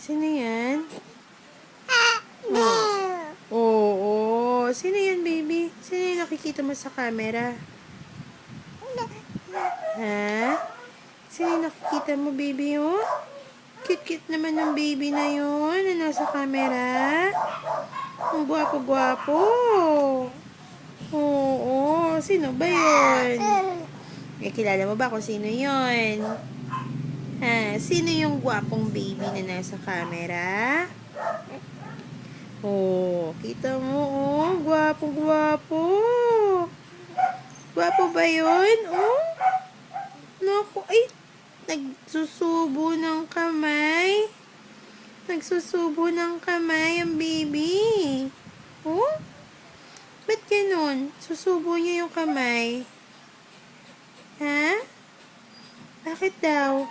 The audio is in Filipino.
Sino yan? Oo. Oo. Sino yan, baby? Sino yung nakikita mo sa camera? Ha? Sino yung nakikita mo, baby, oh? Cute-cute naman ng baby na yun na nasa camera. Ang gwapo-gwapo. Oo. Sino ba yun? Eh, kilala mo ba kung sino yun? Ha? Sino yung gwapong baby na nasa camera? Oh, kita mo, oh. Gwapo-gwapo. Gwapo ba yun? Oh. Naku, ay. Nagsusubo ng kamay. Nagsusubo ng kamay ang baby. Oh? Ba't ganun? Susubo niya yung kamay. Ha? Bakit daw?